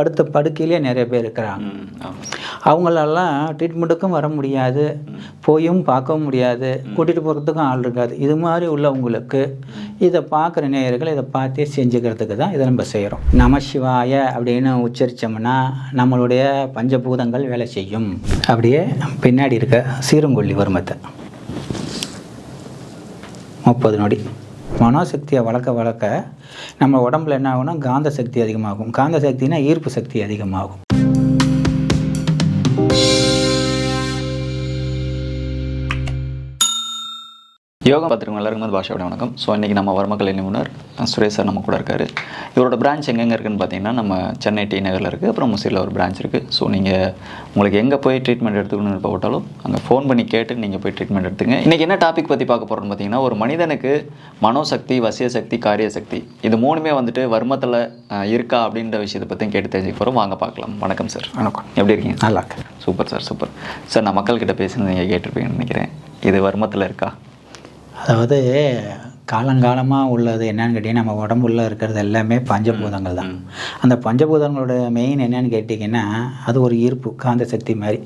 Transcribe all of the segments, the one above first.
படுத்த படுக்கையிலே நிறைய பேர் இருக்கிறாங்க. அவங்களெல்லாம் ட்ரீட்மெண்ட்டுக்கும் வர முடியாது. போயும் பார்க்கவும் முடியாது. கூட்டிகிட்டு போகிறதுக்கும் ஆள் இருக்காது. இது மாதிரி உள்ளவங்களுக்கு இதை பார்க்குற நேயர்கள் இதை பார்த்தே செஞ்சுக்கிறதுக்கு தான் இதை நம்ம செய்கிறோம். நம சிவாய அப்படின்னு உச்சரித்தோம்னா நம்மளுடைய பஞ்சபூதங்கள் வேலை செய்யும். அப்படியே பின்னாடி இருக்க சீரங்கொல்லி வருமத்தை முப்பது நொடி. மனோசக்தியை வளர்க்க வளர்க்க நம்ம உடம்புல என்ன ஆகும்னா காந்த சக்தி அதிகமாகும். காந்த சக்தினா ஈர்ப்பு சக்தி அதிகமாகும். யோகா பார்த்துருக்கோம் எல்லாருக்கும் வந்து பாஷாவோட வணக்கம். ஸோ இன்றைக்கி நம்ம வர்மக்கலை நிபுணர் சுரேஷ் சார் நம்ம கூட இருக்கார். இவரோட பிரான்ச் எங்கெங்கே இருக்குன்னு பார்த்தீங்கன்னா நம்ம சென்னை டி நகரில் இருக்குது அப்புறம் முசிறில் ஒரு பிரான்ச் இருக்குது ஸோ நீங்கள் உங்களுக்கு எங்கே போய் ட்ரீட்மெண்ட் எடுத்துக்கணும்னு போட்டாலும் அங்கே ஃபோன் பண்ணி கேட்டு நீங்கள் போய் ட்ரீட்மெண்ட் எடுத்துங்க இன்றைக்கி என்ன டாபிக் பற்றி பார்க்க போகிறோம்னு பார்த்தீங்கன்னா ஒரு மனிதனுக்கு மனோசக்தி வசிய சக்தி காரிய சக்தி இது மூணுமே வந்துட்டு வர்மத்தில் இருக்கா அப்படின்ற விஷயத்தை பற்றி கேட்டு தெரிஞ்சுக்க போகிறோம் வாங்க பார்க்கலாம். வணக்கம் சார் வணக்கம். எப்படி இருக்கீங்க? நல்லா சூப்பர் சார் சூப்பர் சார் நான் மக்கள்கிட்ட பேசுனது நீங்கள் கேட்டிருப்பீங்கன்னு நினைக்கிறேன். இது வர்மத்தில் இருக்கா? அதாவது காலங்காலமாக உள்ளது என்னன்னு கேட்டிங்கன்னா நம்ம உடம்புல இருக்கிறது எல்லாமே பஞ்சபூதங்கள் தான். அந்த பஞ்சபூதங்களோட மெயின் என்னன்னு கேட்டிங்கன்னா அது ஒரு ஈர்ப்பு காந்த சக்தி மாதிரி.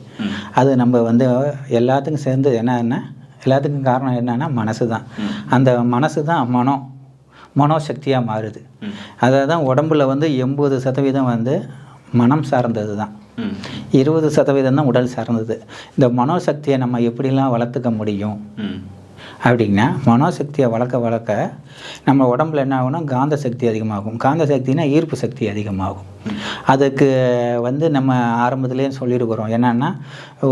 அது நம்ம வந்து எல்லாத்துக்கும் சேர்ந்து என்னன்னா எல்லாத்துக்கும் காரணம் என்னன்னா மனசு தான். அந்த மனசு தான் மனம் மனோசக்தியாக மாறுது. அதை தான் உடம்புல வந்து எண்பது சதவீதம் வந்து மனம் சார்ந்தது தான். இருபது சதவீதம் தான் உடல் சார்ந்தது. இந்த மனோசக்தியை நம்ம எப்படிலாம் வளர்த்துக்க முடியும்? அப்படிங்கன்னா மனோசக்தியை வளர்க்க வளர்க்க நம்ம உடம்புல என்ன ஆகும்னா காந்த சக்தி அதிகமாகும். காந்த சக்தினா ஈர்ப்பு சக்தி அதிகமாகும். அதுக்கு வந்து நம்ம ஆரம்பத்துலேயே சொல்லியிருக்கிறோம் என்னென்னா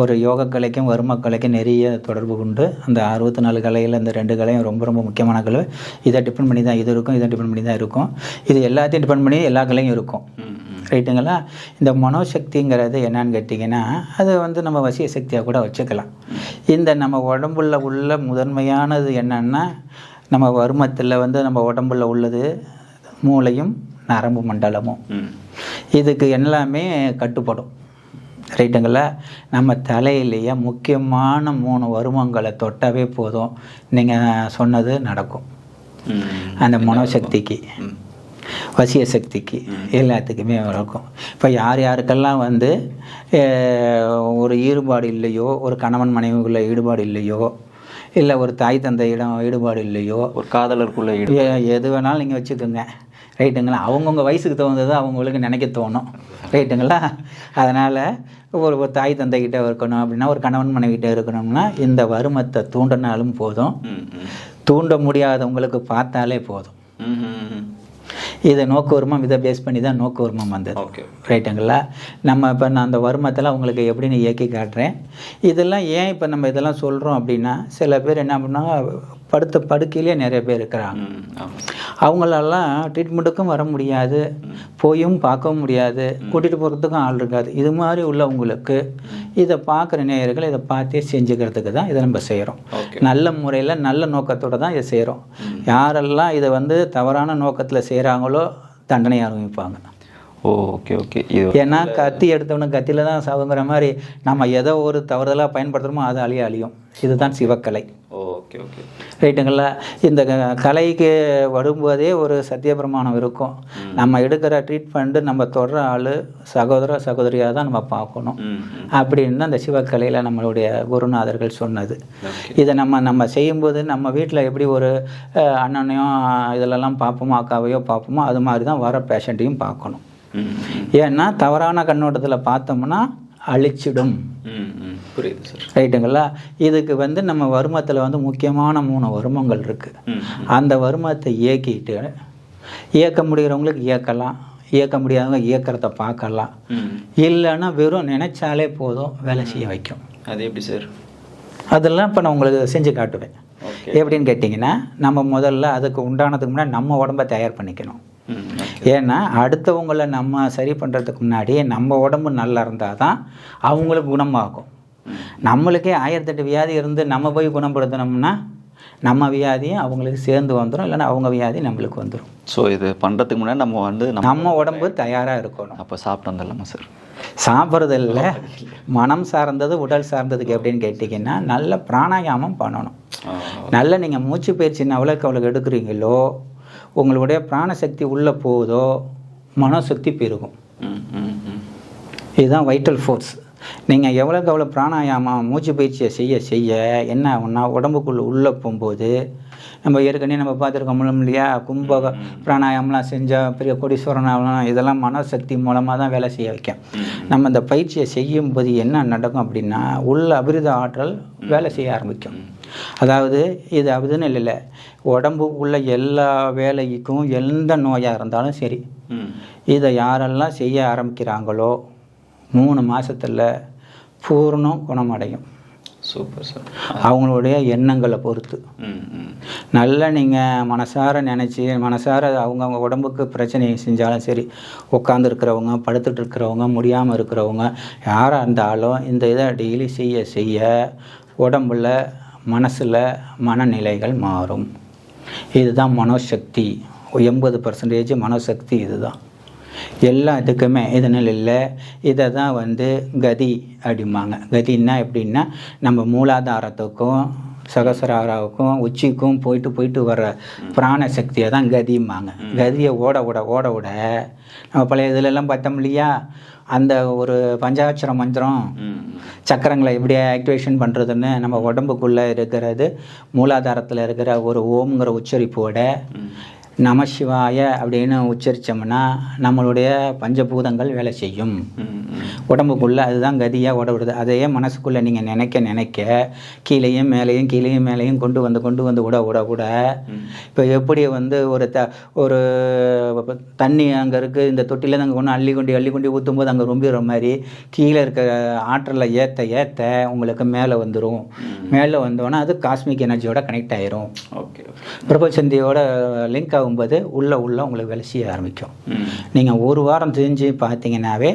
ஒரு யோக கலைக்கும் வர்ம கலைக்கும் நிறைய தொடர்பு கொண்டு அந்த அறுபத்தி நாலு கலையில் இந்த ரெண்டு கலையும் ரொம்ப ரொம்ப முக்கியமான கலை. இதை டிபெண்ட் பண்ணி தான் இது இருக்கும் இதை டிபெண்ட் பண்ணி தான் இருக்கும். இது எல்லாத்தையும் டிபெண்ட் பண்ணி எல்லா கலையும் இருக்கும். ரைட்டுங்களா? இந்த மனோசக்திங்கிறது என்னன்னு கேட்டிங்கன்னா அது வந்து நம்ம வசிய சக்தியாக கூட வச்சுக்கலாம். இந்த நம்ம உடம்புல உள்ள முதன்மையானது என்னன்னா நம்ம வருமத்தில் வந்து நம்ம உடம்புல உள்ளது மூளையும் நரம்பு மண்டலமும். இதுக்கு எல்லாமே கட்டுப்படும். ரைட்டுங்களா? நம்ம தலையிலேயே முக்கியமான மூணு வருமங்களை தொட்டாவே போதும். நீங்கள் சொன்னது நடக்கும். அந்த மனோசக்திக்கு. வசிய சக்திக்கு எல்லாத்துக்குமே இருக்கும் இப்போ யார் யாருக்கெல்லாம் வந்து ஒரு ஈடுபாடு இல்லையோ ஒரு கணவன் மனைவிக்குள்ள ஈடுபாடு இல்லையோ இல்லை ஒரு தாய் தந்தையிடம் ஈடுபாடு இல்லையோ? ஒரு காதலருக்குள்ள எது வேணாலும் நீங்கள் வச்சுக்கோங்க. ரைட்டுங்களா? அவங்கவுங்க வயசுக்கு தகுந்தது அவங்களுக்கு நினைக்க தோணும். ரைட்டுங்களா? அதனால் ஒரு ஒரு தாய் தந்தைகிட்ட இருக்கணும் அப்படின்னா ஒரு கணவன் மனைவிகிட்ட இருக்கணும்னா இந்த வருமத்தை தூண்டினாலும் போதும். தூண்ட முடியாதவங்களுக்கு பார்த்தாலே போதும். இதை நோக்கு வருமம் இதை பேஸ் பண்ணி தான் நோக்கு வருமம் வந்தது. ஓகே ரைட்டுங்களா நம்ம இப்போ நான் அந்த வருமத்தில் உங்களுக்கு எப்படின்னு இயக்கி காட்டுறேன். இதெல்லாம் ஏன் இப்போ நம்ம இதெல்லாம் சொல்கிறோம் அப்படின்னா சில பேர் என்ன பண்ணாங்க படுத்த படுக்கையிலே நிறைய பேர் இருக்கிறாங்க. அவங்களெல்லாம் ட்ரீட்மெண்ட்டுக்கும் வர முடியாது. போயும் பார்க்கவும் முடியாது. கூட்டிகிட்டு போகிறதுக்கும் ஆள் இருக்காது. இது மாதிரி உள்ளவங்களுக்கு இதை பார்க்குற நேயர்கள் இதை பார்த்தே செஞ்சுக்கிறதுக்கு தான் இதை நம்ம செய்கிறோம் நல்ல முறையில் நல்ல நோக்கத்தோடு தான் இதை செய்கிறோம் யாரெல்லாம் இதை வந்து தவறான நோக்கத்தில் செய்கிறாங்களோ தண்டனை அனுபவிப்பாங்க ஓகே ஓகே இது ஏன்னா கத்தி எடுத்தவனு கத்தியில் தான் சாவுங்கிற மாதிரி நம்ம எதோ ஒரு தவறுதலாக பயன்படுத்துகிறோமோ அது அழிய அழியும். இதுதான் சிவக்கலை. ஓகே ஓகே ரைட்டுங்களா? இந்த க- கலைக்கு வரும்போதே ஒரு சத்தியபிரமாணம் இருக்கும். நம்ம எடுக்கிற ட்ரீட்மெண்ட்டு நம்ம தொடர ஆள் சகோதர சகோதரியாக தான் நம்ம பார்க்கணும். அப்படின்னு தான் இந்த சிவக்கலையில் நம்மளுடைய குருநாதர்கள் சொன்னது. இதை நம்ம நம்ம செய்யும்போது நம்ம வீட்டில் எப்படி ஒரு அண்ணனையும் இதிலெல்லாம் பார்ப்போமோ அக்காவையோ பார்ப்போமோ அது மாதிரி தான் வர பேஷண்ட்டையும் பார்க்கணும். ஏன்னா தவறான கண்ணோட்டத்தில் பார்த்தோம்னா அழிச்சிடும். புரியுது சார். ரைட்டுங்களா? இதுக்கு வந்து நம்ம வருமத்தில் வந்து முக்கியமான மூணு வருமங்கள் இருக்குது அந்த வருமத்தை இயக்கிட்டு இயக்க முடிகிறவங்களுக்கு இயக்கலாம். இயக்க முடியாதவங்க இயக்கிறத பார்க்கலாம். இல்லைன்னா வெறும் நினைச்சாலே போதும் வேலை செய்ய வைக்கும். அது எப்படி சார்? அதெல்லாம் இப்போ நான் உங்களுக்கு செஞ்சு காட்டுவேன். எப்படின்னு கேட்டிங்கன்னா நம்ம முதல்ல அதுக்கு உண்டானதுக்கு முன்னாடி நம்ம உடம்ப தயார் பண்ணிக்கணும். ஏன்னா அடுத்தவங்கள நம்ம சரி பண்ணுறதுக்கு முன்னாடி நம்ம உடம்பு நல்லா இருந்தால் தான் அவங்களுக்கு குணமாகும். நம்மளுக்கே ஆயிரத்தெட்டு வியாதி இருந்து நம்ம போய் குணப்படுத்தினோம்னா நம்ம வியாதியும் அவங்களுக்கு சேர்ந்து வந்துடும் இல்லைன்னா அவங்க வியாதி நம்மளுக்கு வந்துடும் ஸோ இது பண்ணுறதுக்கு முன்னாடி நம்ம வந்து நம்ம உடம்பு தயாராக இருக்கணும். அப்போ சாப்பிட்டு வந்துடலாமா சார் சாப்பிட்றது இல்லை மனம் சார்ந்தது உடல் சார்ந்ததுக்கு எப்படின்னு கேட்டிங்கன்னா நல்ல பிராணாயாமம் பண்ணணும். நல்ல நீங்கள் மூச்சு பயிற்சி எவ்வளோக்கு அவ்வளோக்கு எடுக்கிறீங்களோ உங்களுடைய பிராணசக்தி உள்ளே போகுதோ மனோசக்தி பெருகும். இதுதான் வைட்டல் ஃபோர்ஸ் நீங்கள் எவ்வளோக்கு எவ்வளோ பிராணாயாமம் மூச்சு பயிற்சியை செய்ய செய்ய என்ன ஆகும்னா உடம்புக்குள்ளே உள்ளே போகும்போது நம்ம ஏற்கனவே நம்ம பார்த்துருக்கோம் இல்லையா? கும்ப பிராணாயாமலாம் செஞ்சால் பெரிய கோடீஸ்வரன் ஆகலாம் இதெல்லாம் மனசக்தி மூலமாக தான் வேலை செய்ய வைக்கும். நம்ம இந்த பயிற்சியை செய்யும்போது என்ன நடக்கும் அப்படின்னா உள்ள அபிரித ஆற்றல் வேலை செய்ய ஆரம்பிக்கும். அதாவது இது அதுன்னு இல்லை உடம்பு உள்ள எல்லா வேலைக்கும் எந்த நோயாக இருந்தாலும் சரி இதை யாரெல்லாம் செய்ய ஆரம்பிக்கிறாங்களோ மூணு மாசத்துல பூர்ணம் குணமடையும். Super sir. அவங்களுடைய எண்ணங்களை பொறுத்து. நல்லா நீங்கள் மனசார நினச்சி மனசார அவங்கவுங்க உடம்புக்கு பிரச்சனை செஞ்சாலும் சரி உட்காந்துருக்கிறவங்க படுத்துட்டு இருக்கிறவங்க முடியாமல் இருக்கிறவங்க யாராக இருந்தாலும் இந்த இதை டெய்லி செய்ய செய்ய உடம்புல மனசில் மனநிலைகள் மாறும். இதுதான் மனோசக்தி. எண்பது பர்சன்டேஜ் மனோசக்தி இதுதான். எல்லாத்துக்குமே இதனால் இல்லை. இதை தான் வந்து கதி அப்படிம்பாங்க. கதின்னா எப்படின்னா நம்ம மூலாதாரத்துக்கும் சகசராராவுக்கும் உச்சிக்கும் போயிட்டு போயிட்டு வர்ற பிராண சக்தியை தான் கதிம்பாங்க கதியை ஓட விட ஓட விட நம்ம பழைய இதுலெல்லாம் பார்த்தோம் இல்லையா? அந்த ஒரு பஞ்சாட்சர மந்திரம் சக்கரங்களை எப்படி ஆக்டிவேஷன் பண்ணுறதுன்னு நம்ம உடம்புக்குள்ளே இருக்கிறது மூலாதாரத்தில் இருக்கிற ஒரு ஓம்ங்கிற உச்சரிப்போட நமசிவாய அப்படின்னு உச்சரித்தோம்னா நம்மளுடைய பஞ்சபூதங்கள் வேலை செய்யும். உடம்புக்குள்ளே அதுதான் கதியாக ஓட விடுது அதையே மனசுக்குள்ளே நீங்கள் நினைக்க நினைக்க கீழேயும் மேலேயும் கீழேயும் மேலேயும் கொண்டு வந்து கொண்டு வந்து விட விட விட இப்போ எப்படி வந்து ஒரு த ஒரு தண்ணி அங்கே இருக்குது இந்த தொட்டியில் அங்கே ஒன்று அள்ளி கொண்டு அள்ளி கொண்டு ஊற்றும் போது அங்கே ரொம்பிடுற மாதிரி கீழே இருக்க ஆற்றலை ஏற்ற ஏற்ற உங்களுக்கு மேலே வந்துடும் மேலே வந்தோன்னா அது காஸ்மிக் எனர்ஜியோட கனெக்ட் ஆயிரும். ஓகே பிரபஞ்சந்தியோட லிங்க் ஆகும்போது உள்ள உள்ள உங்களுக்கு வேலை செய்ய ஆரம்பிக்கும். நீங்கள் ஒரு வாரம் தெரிஞ்சு பார்த்தீங்கன்னாவே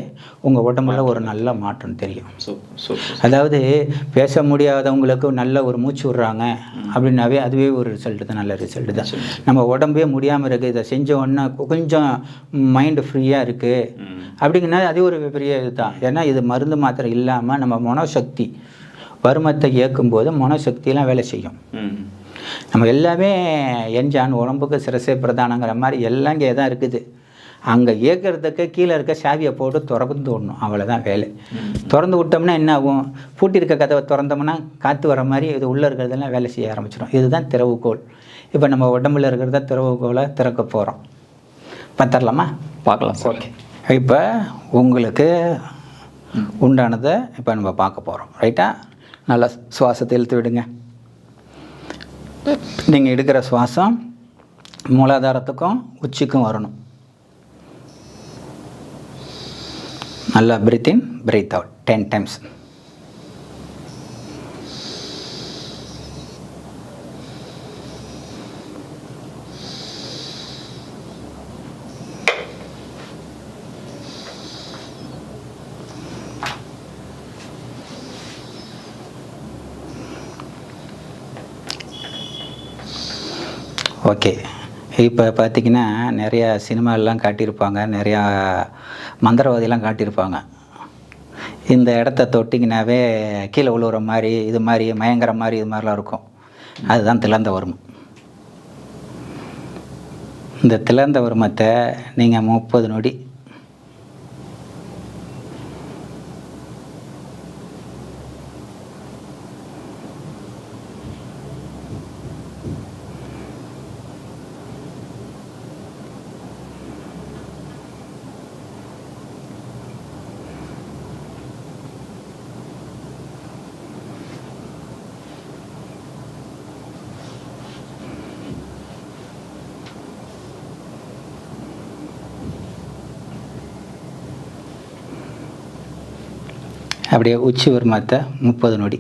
உங்கள் உடம்புல ஒரு நல்ல மாற்றம் தெரியும். அதாவது பேச முடியாதவங்களுக்கு நல்ல ஒரு மூச்சு விடுறாங்க அப்படின்னாவே அதுவே ஒரு ரிசல்ட் தான் நல்ல ரிசல்ட் தான். நம்ம உடம்பே முடியாமல் இருக்குது இதை செஞ்ச உடனே கொஞ்சம் மைண்டு ஃப்ரீயாக இருக்குது அப்படிங்கன்னா அது ஒரு பெரிய இதுதான். ஏன்னா இது மருந்து மாத்திரை இல்லாமல் நம்ம மனோசக்தி வருமத்தை இயக்கும்போது மனோசக்தியெல்லாம் வேலை செய்யும். நம்ம எல்லாமே எஞ்சான் உடம்புக்கு சிரசே பிரதானங்கிற மாதிரி எல்லாம் இங்கே தான் இருக்குது. அங்கே இயக்கிறதுக்கு கீழே இருக்க சாவியை போட்டு திறந்து விடணும். அவ்வளோதான் வேலை. திறந்து விட்டோம்னா என்ன ஆகும்? பூட்டியிருக்க கதவை திறந்தோம்னா காற்று வர மாதிரி இது உள்ளே இருக்கிறதெல்லாம் வேலை செய்ய ஆரம்பிச்சிடும். இதுதான் திறவுகோல் இப்போ நம்ம உடம்புல இருக்கிறத திறவுகோலை திறக்க போகிறோம் பத்தரலாமா பார்க்கலாம் ஓகே. இப்போ உங்களுக்கு உண்டானதை இப்போ நம்ம பார்க்க போகிறோம் ரைட்டா நல்லா சுவாசத்தை இழுத்து விடுங்க. நீங்கள் எடுக்கிற சுவாசம் மூலாதாரத்துக்கும் உச்சிக்கும் வரணும். நல்லா breathe in breathe out ten times okay. இப்போ பார்த்தீங்கன்னா நிறையா சினிமாலெலாம் காட்டியிருப்பாங்க. நிறையா மந்திரவாதிலாம் காட்டியிருப்பாங்க. இந்த இடத்த தொட்டிங்கனாவே கீழே விழுவுற மாதிரி இது மாதிரி மயங்குற மாதிரி இது மாதிரிலாம் இருக்கும். அதுதான் திலந்த வருமம். இந்த திலந்த வருமத்தை நீங்கள் முப்பது நொடி அப்படியே உச்சி வருமத்தை முப்பது நொடி.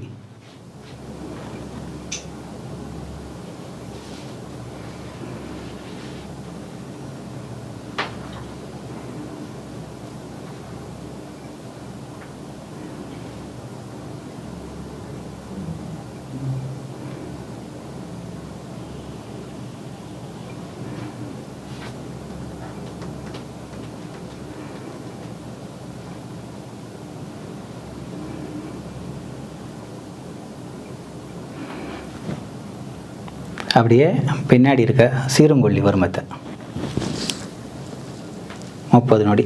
அப்படியே பின்னாடி இருக்க சீரங்கொல்லி வருமத்தை முப்பது நொடி.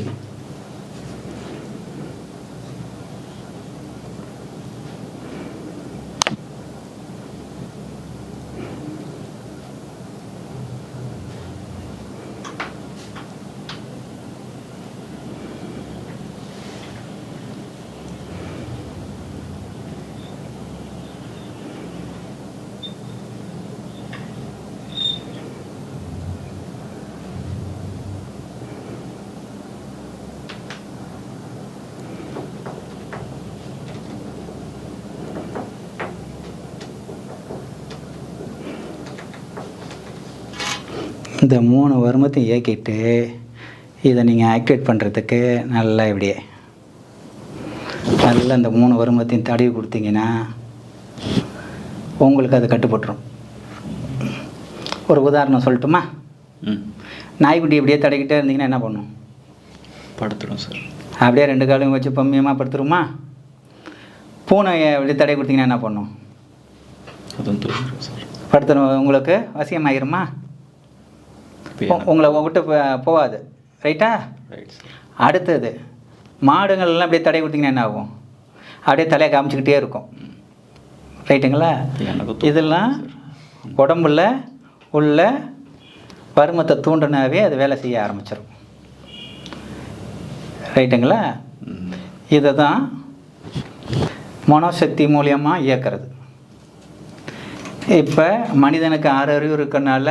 இந்த மூணு வருமத்தையும் இயக்கிட்டு இதை நீங்கள் ஆக்டிவேட் பண்ணுறதுக்கு நல்லா இப்படியே நல்லா இந்த மூணு வருமத்தையும் தடவி கொடுத்தீங்கன்னா உங்களுக்கு அது கட்டுப்பட்டுரும். ஒரு உதாரணம் சொல்லட்டுமா? ம். நாய்க்குட்டி இப்படியே தடவிக்கிட்டே இருந்தீங்கன்னா என்ன பண்ணும்? படுத்துடும் சார். அப்படியே ரெண்டு காலையும் வச்சு பம்மியமாக படுத்துருமா? பூனையை இப்படி தடவி கொடுத்தீங்கன்னா என்ன பண்ணும்? படுத்துரும். உங்களுக்கு வசியமாயிருமா? உங்களை விட்டு போகாது ரைட்டா அடுத்தது மாடுகள் எல்லாம் அப்படியே தடவி கொடுத்தீங்கன்னா என்ன ஆகும்? அப்படியே தலையை காமிச்சிக்கிட்டே இருக்கும். ரைட்டுங்களா இதெல்லாம் உடம்புல உள்ள பருமத்தை தூண்டினாவே அது வேலை செய்ய ஆரம்பிச்சிடும் ரைட்டுங்களா இதை தான் மனோசக்தி மூலியமாக இயக்கிறது. இப்போ மனிதனுக்கு ஆறு அறிவு இருக்கனால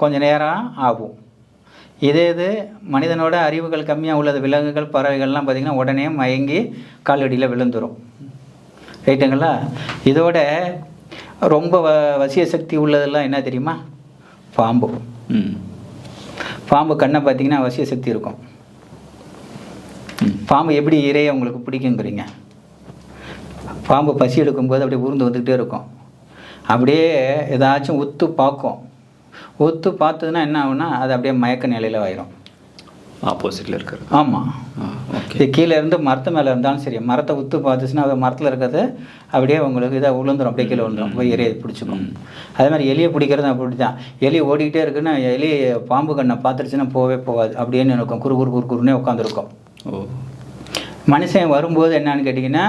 கொஞ்சம் நேரம் ஆகும் இதே இது மனிதனோட அறிவுகள் கம்மியாக உள்ளது விலங்குகள் பறவைகள்லாம் பார்த்திங்கன்னா உடனே மயங்கி காலடியில் விழுந்துரும். ரைட்டுங்களா இதோட ரொம்ப வ வசிய சக்தி உள்ளதெல்லாம் என்ன தெரியுமா? பாம்பு. பாம்பு கண்ணை பார்த்தீங்கன்னா வசிய சக்தி இருக்கும். பாம்பு எப்படி இறைய உங்களுக்கு பிடிக்குங்கிறீங்க? பாம்பு பசி எடுக்கும்போது அப்படியே உருந்து வந்துக்கிட்டே இருக்கும். அப்படியே ஏதாச்சும் உத்து பார்க்கும். உத்து பார்த்ததுன்னா என்ன ஆகும்னா அது அப்படியே மயக்க நிலையில் ஆயிரும். ஆப்போசிட்டில் இருக்கிறது. ஆமாம் இது கீழே இருந்து மரத்து மேலே இருந்தாலும் சரி மரத்தை உத்து பார்த்துச்சுன்னா அது மரத்தில் இருக்கிறது அப்படியே உங்களுக்கு இதாக விழுந்துரும் அப்படியே கீழே விழுந்துரும் போய் எலியை பிடிச்சிக்கும். அதே மாதிரி எலியை பிடிக்கிறது அப்படி தான் எலி ஓடிக்கிட்டே இருக்குன்னா எலி பாம்பு கண்ணை பார்த்துருச்சுன்னா போகவே போகாது. அப்படியே இருக்கும். குறு குறு குறு குறுனே உட்காந்துருக்கும் ஓ. மனுஷன் வரும்போது என்னன்னு கேட்டிங்கன்னா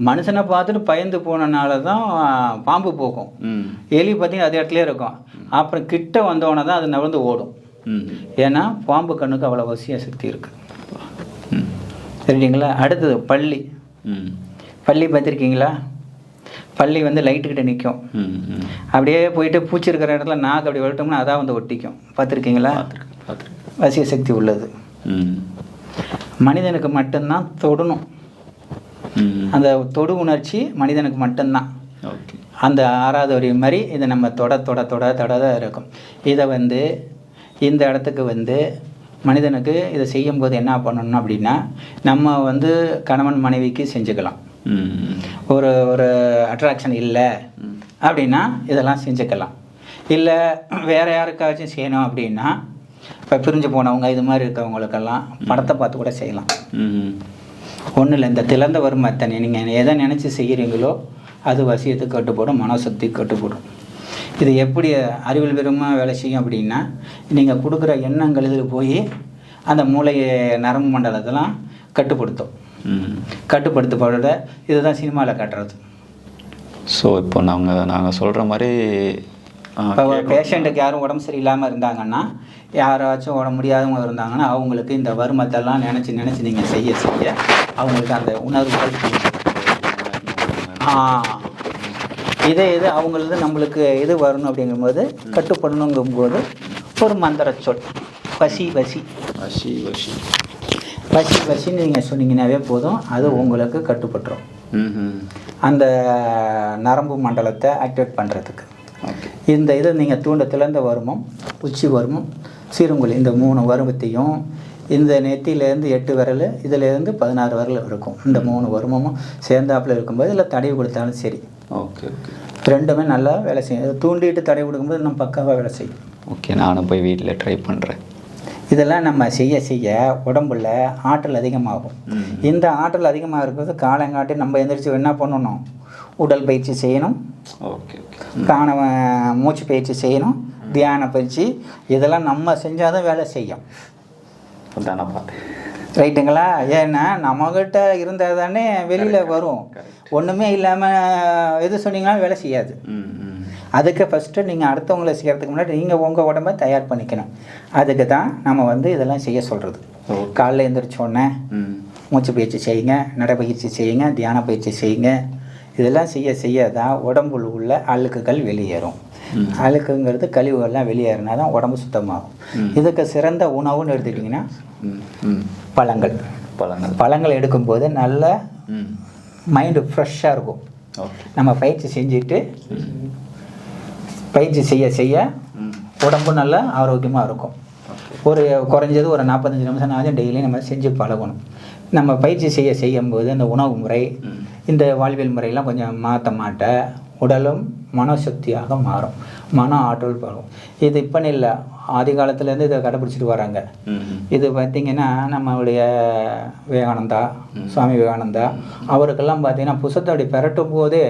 மனுஷனை பார்த்துட்டு பயந்து போனனால தான் பாம்பு போகும். எலி பார்த்தீங்கன்னா அதே இடத்துல இருக்கும். அப்புறம் கிட்ட வந்தோடனே தான் அது நகர்ந்து ஓடும். ம். ஏன்னா பாம்பு கண்ணுக்கு அவ்வளோ வசிய சக்தி இருக்குது ம். சரிங்களா அடுத்தது பள்ளி. ம். பள்ளி பார்த்துருக்கீங்களா? பள்ளி வந்து லைட்டுக்கிட்ட நிற்கும் அப்படியே போயிட்டு பூச்சி இருக்கிற இடத்துல நாக்கு அப்படி விட்டோம்னா அதான் வந்து ஒட்டிக்கும். பார்த்துருக்கீங்களா? வசிய சக்தி உள்ளது. ம். மனிதனுக்கு மட்டும்தான் தொடணும். அந்த தொடு உணர்ச்சி மனிதனுக்கு மட்டும்தான். அந்த ஆறாவது வரி மாதிரி இதை நம்ம தொட தொட தொட தொட தான் இருக்கும். இதை வந்து இந்த இடத்துக்கு வந்து மனிதனுக்கு இதை செய்யும்போது என்ன பண்ணணும் அப்படின்னா நம்ம வந்து கணவன் மனைவிக்கு செஞ்சுக்கலாம். ஒரு ஒரு அட்ராக்ஷன் இல்லை அப்படின்னா இதெல்லாம் செஞ்சுக்கலாம். இல்லை வேறு யாருக்காச்சும் செய்யணும் அப்படின்னா இப்போ பிரிஞ்சு போனவங்க இது மாதிரி இருக்கவங்களுக்கெல்லாம் படத்தை பார்த்து கூட செய்யலாம். ஒன்றும் இல்லை இந்த திறந்த வருமத்தை நீங்கள் எதை நினச்சி செய்கிறீங்களோ அது வசியத்துக்கு கட்டுப்படும் மனோசக்திக்கு கட்டுப்படும். இது எப்படி அறிவியல் விரும்பமாக வேலை செய்யும் அப்படின்னா நீங்கள் கொடுக்குற எண்ணங்கள் இதில் போய் அந்த மூளை நரம்பு மண்டலத்தெல்லாம் கட்டுப்படுத்தும். கட்டுப்படுத்தப்பட இதுதான் சினிமாவில் காட்டுறது. ஸோ இப்போ நாங்கள் நாங்கள் சொல்கிற மாதிரி இப்போ. பேஷண்ட்டுக்கு யாரும் உடம்பு சரியில்லாமல் இருந்தாங்கன்னா யாராச்சும் உடம்பு முடியாதவங்க இருந்தாங்கன்னா அவங்களுக்கு இந்த வருமத்தெல்லாம் நினச்சி நினச்சி நீங்கள் செய்ய செய்ய அவங்களுக்கு அந்த உணர்வுகள் இதே இது அவங்களது நம்மளுக்கு இது வரணும் அப்படிங்கும்போது கட்டுப்படணுங்கும்போது ஒரு மந்திர சொல். பசி பசி. வசி வசி பசி பசின்னு நீங்கள் சொன்னீங்கன்னாவே போதும். அது உங்களுக்கு கட்டுப்பட்டுரும். அந்த நரம்பு மண்டலத்தை ஆக்டிவேட் பண்ணுறதுக்கு இந்த இதை நீங்கள் தூண்ட திறந்த வருமம் உச்சி வருமம் சீருங்குழி இந்த மூணு வருமத்தையும் இந்த நெத்தியிலேருந்து எட்டு விரல் இதிலேருந்து பதினாறு விரல் இருக்கும். இந்த மூணு வருமமும் சேர்ந்தாப்புல இருக்கும்போது இல்லை தடவி கொடுத்தாலும் சரி. Okay okay. ரெண்டுமே நல்லா வேலை செய்யும். தூண்டிட்டு தடவி கொடுக்கும்போது நம்ம பக்காவாக வேலை செய்யும். ஓகே நானும் போய் வீட்டில் ட்ரை பண்ணுறேன் இதெல்லாம் நம்ம செய்ய செய்ய உடம்புல ஆற்றல் அதிகமாகும். இந்த ஆற்றல் அதிகமாக இருக்கிறது காலங்காட்டி நம்ம எந்திரிச்சு என்ன பண்ணணும்? உடல் பயிற்சி செய்யணும். Okay okay. பிராண மூச்சு பயிற்சி செய்யணும். தியான பயிற்சி. இதெல்லாம் நம்ம செஞ்சால் தான் வேலை செய்யும். அதான் நான் பார்த்தேன் ரைட்டுங்களா? ஏன்னா நம்மக்கிட்ட இருந்தால் தானே வெளியில் வரும். ஒன்றுமே இல்லாமல் எது சொன்னீங்கன்னாலும் வேலை செய்யாது. அதுக்கு ஃபஸ்ட்டு நீங்கள் அடுத்தவங்களை செய்கிறதுக்கு முன்னாடி நீங்கள் உங்கள் உடம்ப தயார் பண்ணிக்கணும். அதுக்கு தான் நம்ம வந்து இதெல்லாம் செய்ய சொல்கிறது காலைல எழுந்திரிச்ச உடனே ம். மூச்சு பயிற்சி செய்யுங்க நடைப்பயிற்சி செய்யுங்க தியான பயிற்சி செய்யுங்க. இதெல்லாம் செய்ய செய்ய தான் உடம்புல உள்ள அழுக்குகள் வெளியேறும். அழுக்குங்கிறது கழிவுகள்லாம் வெளியேறினா தான் உடம்பு சுத்தமாகும். இதுக்கு சிறந்த உணவுன்னு எடுத்துக்கிட்டிங்கன்னா பழங்கள். பழங்கள். பழங்கள் எடுக்கும்போது நல்ல மைண்டு ஃப்ரெஷ்ஷாக இருக்கும். நம்ம பயிற்சி செஞ்சுட்டு பயிற்சி செய்ய செய்ய உடம்பு நல்லா ஆரோக்கியமாக இருக்கும். ஒரு குறைஞ்சது ஒரு நாற்பத்தஞ்சு நிமிஷம் ஆகும் டெய்லி நம்ம செஞ்சு பழகணும். நம்ம பயிற்சி செய்ய செய்யும்போது அந்த உணவு முறை இந்த வாழ்வியல் முறையெல்லாம் கொஞ்சம் மாற்ற மாட்ட. உடலும் மனசக்தியாக மாறும். மன ஆற்றல் பெறும். இது இப்போ இல்லை. ஆதி காலத்துலேருந்து இதை கடைப்பிடிச்சிட்டு வராங்க. இது பார்த்திங்கன்னா நம்மளுடைய விவேகானந்தா சுவாமி விவேகானந்தா அவருக்கெல்லாம் பார்த்தீங்கன்னா அப்படி பெரட்டும் போதே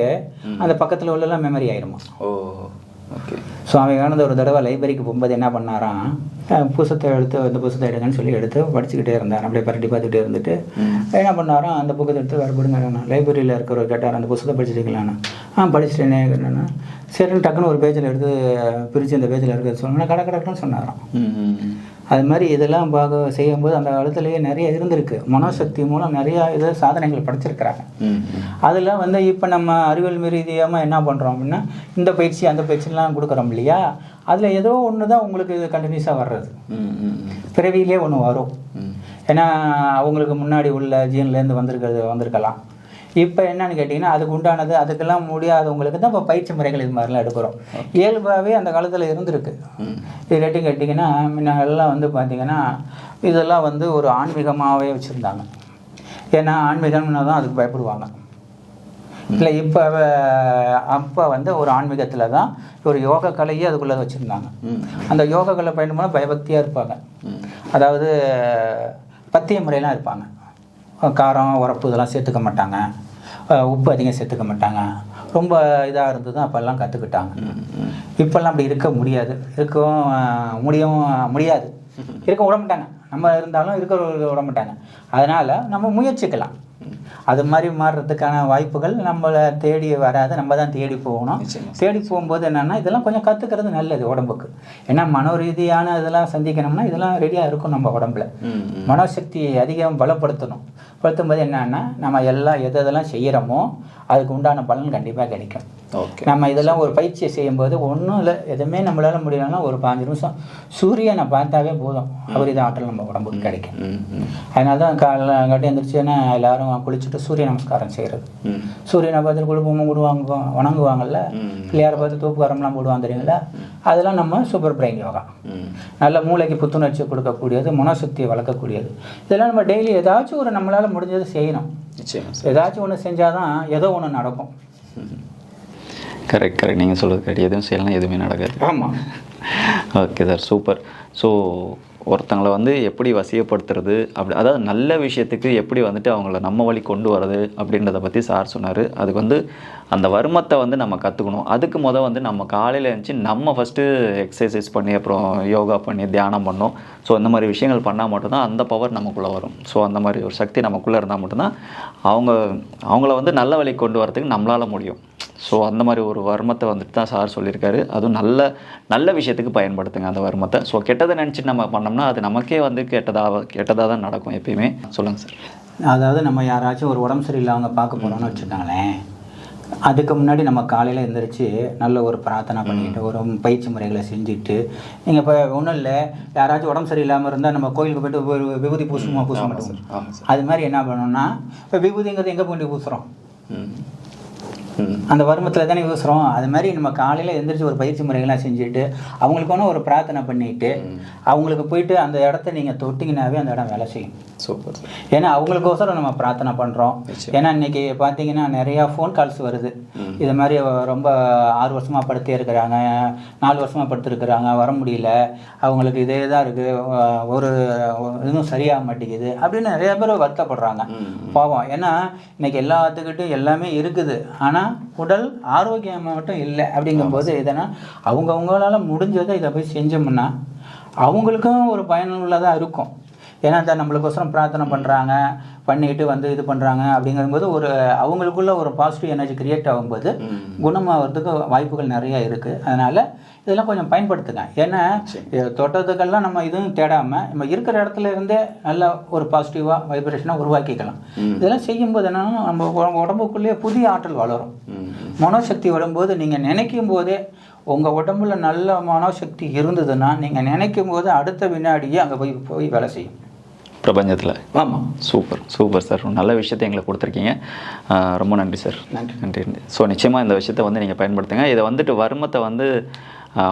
அந்த பக்கத்தில் உள்ளெல்லாம் மெமரி ஆயிருமா? ஓ சுவாமி விவேகானந்தர் ஒரு தடவை லைப்ரரிக்கு போகும்போது என்ன பண்ணாராம்? புஸ்தத்தை எடுத்து இந்த புஸ்தத்தை எடுங்கன்னு சொல்லி எடுத்து படிச்சுக்கிட்டே இருந்தார் அப்படியே பரட்டி பார்த்துட்டே இருந்துட்டு என்ன பண்ணாராம்? அந்த புக்கத்தை எடுத்து வேறு கொடுங்க லைப்ரரியில் இருக்கிறவர் கேட்டார் அந்த புஸ்தத்தை படிச்சிருக்கலான்னு ஆ படிச்சிட்டேனே என்னன்னா சரின்னு டக்குன்னு ஒரு பேஜில் எடுத்து பிரித்து இந்த பேஜில் இருக்கிறது சொன்னா கடை கடக்குன்னு சொன்னாராம். அது மாதிரி இதெல்லாம் பார்க்க செய்யும்போது அந்த காலத்துலேயே நிறைய இருந்திருக்கு. மனோசக்தி மூலம் நிறைய இது சாதனைகள் படைச்சிருக்கிறாங்க. அதில் வந்து இப்போ நம்ம அறிவியல் ரீதியாக என்ன பண்ணுறோம் அப்படின்னா இந்த பயிற்சி அந்த பயிற்சிலாம் கொடுக்குறோம் இல்லையா? அதில் ஏதோ ஒன்று தான் உங்களுக்கு இது கண்டினியூஸாக வர்றது. பிறவியிலே ஒன்று வரும். ஏன்னா அவங்களுக்கு முன்னாடி உள்ள ஜீன்லேருந்து வந்திருக்கிறது வந்திருக்கலாம். இப்போ என்னன்னு கேட்டிங்கன்னா அதுக்கு உண்டானது அதுக்கெல்லாம் முடியாதவங்களுக்கு தான் இப்போ பயிற்சி முறைகள் இது மாதிரிலாம் எடுக்கிறோம் இயல்பாகவே அந்த காலத்தில் இருந்திருக்கு. இது ரேட்டிங் கேட்டிங்கன்னா முன்னெல்லாம் வந்து பார்த்திங்கன்னா இதெல்லாம் வந்து ஒரு ஆன்மீகமாகவே வச்சுருந்தாங்க. ஏன்னா ஆன்மீகம்னா தான் அதுக்கு பயப்படுவாங்க. இல்லை இப்போ அப்போ வந்து ஒரு ஆன்மீகத்தில் தான் ஒரு யோக கலையே அதுக்குள்ளே வச்சுருந்தாங்க. அந்த யோக கலை பயன்படும்போது பயபக்தியாக இருப்பாங்க. அதாவது பத்திய முறையெல்லாம் இருப்பாங்க. காரம் உரப்பு இதெல்லாம் சேர்த்துக்க மாட்டாங்க. உப்பு அதிகம் சேர்த்துக்க மாட்டாங்க. ரொம்ப இதாக இருந்தது அப்போல்லாம் கற்றுக்கிட்டாங்க இப்போல்லாம் அப்படி இருக்க முடியாது. இருக்கவும் முடியவும் முடியாது. இருக்க விட மாட்டாங்க. நம்ம இருந்தாலும் இருக்க விட மாட்டாங்க. அதனால் நம்ம முயற்சிக்கலாம். அது மாதிரி மாறுறதுக்கான வாய்ப்புகள் நம்மளை தேடி வராது. நம்ம தான் தேடி போகணும். தேடி போகும்போது என்னென்னா இதெல்லாம் கொஞ்சம் கற்றுக்கிறது நல்லது உடம்புக்கு. ஏன்னா மனோ ரீதியான இதெல்லாம் சந்திக்கணும்னா இதெல்லாம் ரெடியாக இருக்கும் நம்ம உடம்புல. மனோசக்தியை அதிகம் பலப்படுத்தணும். படுத்தும்போது என்னன்னா நம்ம எல்லாம் எது எதெல்லாம் செய்கிறோமோ அதுக்கு உண்டான பலன் கண்டிப்பாக கிடைக்கும். ஓகே. நம்ம இதெல்லாம் ஒரு பயிற்சியை செய்யும்போது ஒன்றும் இல்லை எதுவுமே நம்மளால முடியலன்னா ஒரு பாஞ்சு நிமிஷம் சூரியனை பார்த்தாவே போதும். அவர் ஆற்றல் நம்ம உடம்புக்கு கிடைக்கும். அதனால தான் காலைல கட்டி எழுந்திரிச்சோன்னா எல்லாரும் குளிச்சுட்டு சூரிய நமஸ்காரம் செய்கிறது சூரியனை பார்த்து குழுப்பமும் போடுவாங்க வணங்குவாங்கல்ல. பிள்ளையாரை பார்த்து தூப்பு வரம்லாம் போடுவாங்க தெரியுங்களா? அதெல்லாம் நம்ம சூப்பர் பிரெயின் யோகா. நல்ல மூளைக்கு புத்துணர்ச்சி கொடுக்கக்கூடியது மனசக்தியை வளர்க்கக்கூடியது. இதெல்லாம் நம்ம டெய்லி ஏதாச்சும் ஒரு நம்மளால் முடிஞ்சது செய்யணும். ஏதாச்சும் ஒன்று செஞ்சால் தான் ஏதோ ஒன்று நடக்கும். Correct correct. நீங்கள் சொல்கிறது கரெக்ட். எதுவும் செய்யலாம் எதுவுமே நடக்காது. ஆமாம் ஓகே சார் சூப்பர். ஸோ ஒருத்தங்களை வந்து எப்படி வசியப்படுத்துறது அப்படி அதாவது நல்ல விஷயத்துக்கு எப்படி வந்துட்டு அவங்கள நம்ம வழி கொண்டு வர்றது அப்படின்றத பற்றி சார் சொன்னார். அதுக்கு வந்து அந்த வருமத்தை வந்து நம்ம கற்றுக்கணும் அதுக்கு மொதல் வந்து நம்ம காலையில் இருந்துச்சு நம்ம ஃபஸ்ட்டு எக்ஸசைஸ் பண்ணி அப்புறம் யோகா பண்ணி தியானம் பண்ணோம். ஸோ இந்த மாதிரி விஷயங்கள் பண்ணால் மட்டும்தான் அந்த பவர் நமக்குள்ளே வரும். ஸோ அந்த மாதிரி ஒரு சக்தி நமக்குள்ளே இருந்தால் மட்டும்தான் அவங்க அவங்கள வந்து நல்ல வழி கொண்டு வரதுக்கு நம்மளால் முடியும். ஸோ அந்த மாதிரி ஒரு வர்மத்தை வந்துட்டு தான் சார் சொல்லியிருக்காரு. அதுவும் நல்ல நல்ல விஷயத்துக்கு பயன்படுத்துங்க அந்த வர்மத்தை. ஸோ கெட்டதை நினச்சிட்டு நம்ம பண்ணோம்னா அது நமக்கே வந்து கெட்டதாக கெட்டதாக தான் நடக்கும் எப்பயுமே. சொல்லுங்கள் சார். அதாவது நம்ம யாராச்சும் ஒரு உடம்பு சரியில்லாமங்க பார்க்க போகிறோம்னு வச்சுக்கோங்களேன். அதுக்கு முன்னாடி நம்ம காலையில் எழுந்திரிச்சு நல்ல ஒரு பிரார்த்தனை பண்ணிட்டு ஒரு பயிற்சி முறைகளை செஞ்சுட்டு நீங்கள் இப்போ ஒன்றும் இல்லை யாராச்சும் உடம்பு சரியில்லாமல் இருந்தால் நம்ம கோயிலுக்கு போயிட்டு ஒரு விபூதி பூசுமா பூச மாட்டோம். அது மாதிரி என்ன பண்ணணும்னா இப்போ விபூதிங்கிறது எங்கே போய் பூசுகிறோம் அந்த வருமத்தில் தானே யூசுறோம் அது மாதிரி நம்ம காலையில் எந்திரிச்சு ஒரு பயிற்சி முறைகள்லாம் செஞ்சுட்டு அவங்களுக்கு ஒன்று ஒரு பிரார்த்தனை பண்ணிட்டு அவங்களுக்கு போயிட்டு அந்த இடத்த நீங்கள் தொட்டிங்கனாவே அந்த இடம் வேலை செய்யும். சூப்பர். ஏன்னா அவங்களுக்கோசரம் நம்ம பிரார்த்தனை பண்ணுறோம். ஏன்னா இன்னைக்கு பார்த்தீங்கன்னா நிறையா ஃபோன் கால்ஸ் வருது. இது மாதிரி ரொம்ப ஆறு வருஷமாக படுத்தே இருக்கிறாங்க. நாலு வருஷமாக படுத்துருக்குறாங்க. வர முடியல. அவங்களுக்கு இதே தான் இருக்குது ஒரு இதுவும் சரியாக மாட்டேங்குது அப்படின்னு நிறைய பேர் வருத்தப்படுறாங்க. பாவம். ஏன்னா இன்னைக்கு எல்லாத்துக்கிட்டும் எல்லாமே இருக்குது. ஆனால் உடல் ஆரோக்கியம் மட்டும் இல்லை அப்படிங்கும்போது இதனா அவங்கவுங்களால முடிஞ்சதை இதை போய் செஞ்சோம்னா அவங்களுக்கும் ஒரு பயனுள்ளதாக இருக்கும். ஏன்னா இந்த நம்மளுக்கோசரம் பிரார்த்தனை பண்ணுறாங்க பண்ணிட்டு வந்து இது பண்ணுறாங்க அப்படிங்கும்போது ஒரு அவங்களுக்குள்ள ஒரு பாசிட்டிவ் எனர்ஜி கிரியேட் ஆகும்போது குணமாகிறதுக்கு வாய்ப்புகள் நிறைய இருக்குது அதனால் இதெல்லாம் கொஞ்சம் பயன்படுத்துங்க. ஏன்னா இது தொட்டதுக்கெல்லாம் நம்ம இதுவும் தேடாமல் நம்ம இருக்கிற இடத்துல இருந்தே நல்ல ஒரு பாசிட்டிவாக வைப்ரேஷனாக உருவாக்கிக்கலாம். இதெல்லாம் செய்யும்போது என்னன்னா நம்ம உடம்பு- உடம்புக்குள்ளேயே புதிய ஆற்றல் வளரும். மனோசக்தி வரும்போது நீங்கள் நினைக்கும் போதே உங்கள் உடம்புல நல்ல மனோசக்தி இருந்ததுன்னா நீங்கள் நினைக்கும் போது அடுத்த வினாடியே அங்கே போய் போய் வேலை செய்யும். பிரபஞ்சத்தில். ஆமாம் சூப்பர். Super sir. நல்ல விஷயத்தை எங்களுக்கு கொடுத்துருக்கீங்க. ரொம்ப நன்றி சார். நன்றி. நன்றி. ஸோ நிச்சயமாக இந்த விஷயத்தை வந்து நீங்கள் பயன்படுத்துங்க. இதை வந்துட்டு வர்மத்தை வந்து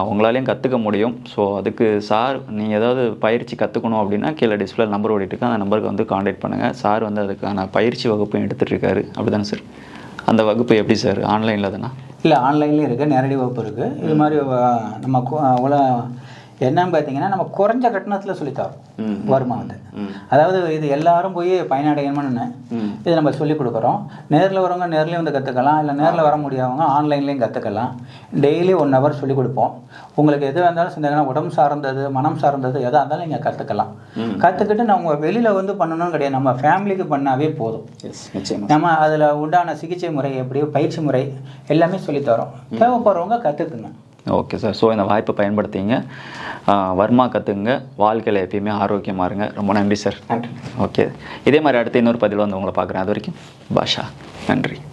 உங்களாலையும் கற்றுக்க முடியும். ஸோ அதுக்கு சார் நீங்கள் ஏதாவது பயிற்சி கற்றுக்கணும் அப்படின்னா கீழே டிஸ்பிளே நம்பர் ஓடிட்டு இருக்கு. அந்த நம்பருக்கு வந்து காண்டாக்ட் பண்ணுங்கள் சார் வந்து அதுக்கான பயிற்சி வகுப்பையும் எடுத்துகிட்டு இருக்காரு. அப்படி தானே சார் அந்த வகுப்பு எப்படி சார் ஆன்லைனில் தானே? இல்லை ஆன்லைன்லேயும் இருக்குது நேரடி வகுப்பு இருக்குது இது மாதிரி நம்ம அவ்வளோ என்னன்னு பார்த்தீங்கன்னா நம்ம குறைஞ்ச கட்டணத்தில் சொல்லித்தரோம். வருமானத்தை. அதாவது இது எல்லாரும் போய் பயனடையணும்னு. இது நம்ம சொல்லிக் கொடுக்குறோம். நேரில் வரவங்க நேர்லேயும் வந்து கற்றுக்கலாம் இல்லை நேரில் வர முடியாதவங்க ஆன்லைன்லேயும் கற்றுக்கலாம் டெய்லி ஒன் ஹவர் சொல்லிக் கொடுப்போம். உங்களுக்கு எது இருந்தாலும் சிந்தனை உடம்பு சார்ந்தது மனம் சார்ந்தது எதாக இருந்தாலும் நீங்கள் கற்றுக்கலாம். கற்றுக்கிட்டு நம்ம வெளியில் வந்து பண்ணணும்னு கிடையாது. நம்ம ஃபேமிலிக்கு பண்ணாவே போதும். நம்ம அதில் உண்டான சிகிச்சை முறை எப்படி பயிற்சி முறை எல்லாமே சொல்லித்தரோம் தேவைப்படுறவங்க கற்றுக்குங்க ஓகே சார் ஸோ இந்த வாய்ப்பை பயன்படுத்திங்க. வர்மா கற்றுங்க வாழ்க்கையில் எப்பயுமே ஆரோக்கியமாக இருங்க. ரொம்ப நன்றி சார் நன்றி. ஓகே இதே மாதிரி அடுத்து இன்னொரு பதிவில் வந்து உங்களை பார்க்குறேன். அது வரைக்கும் பாஷா. நன்றி.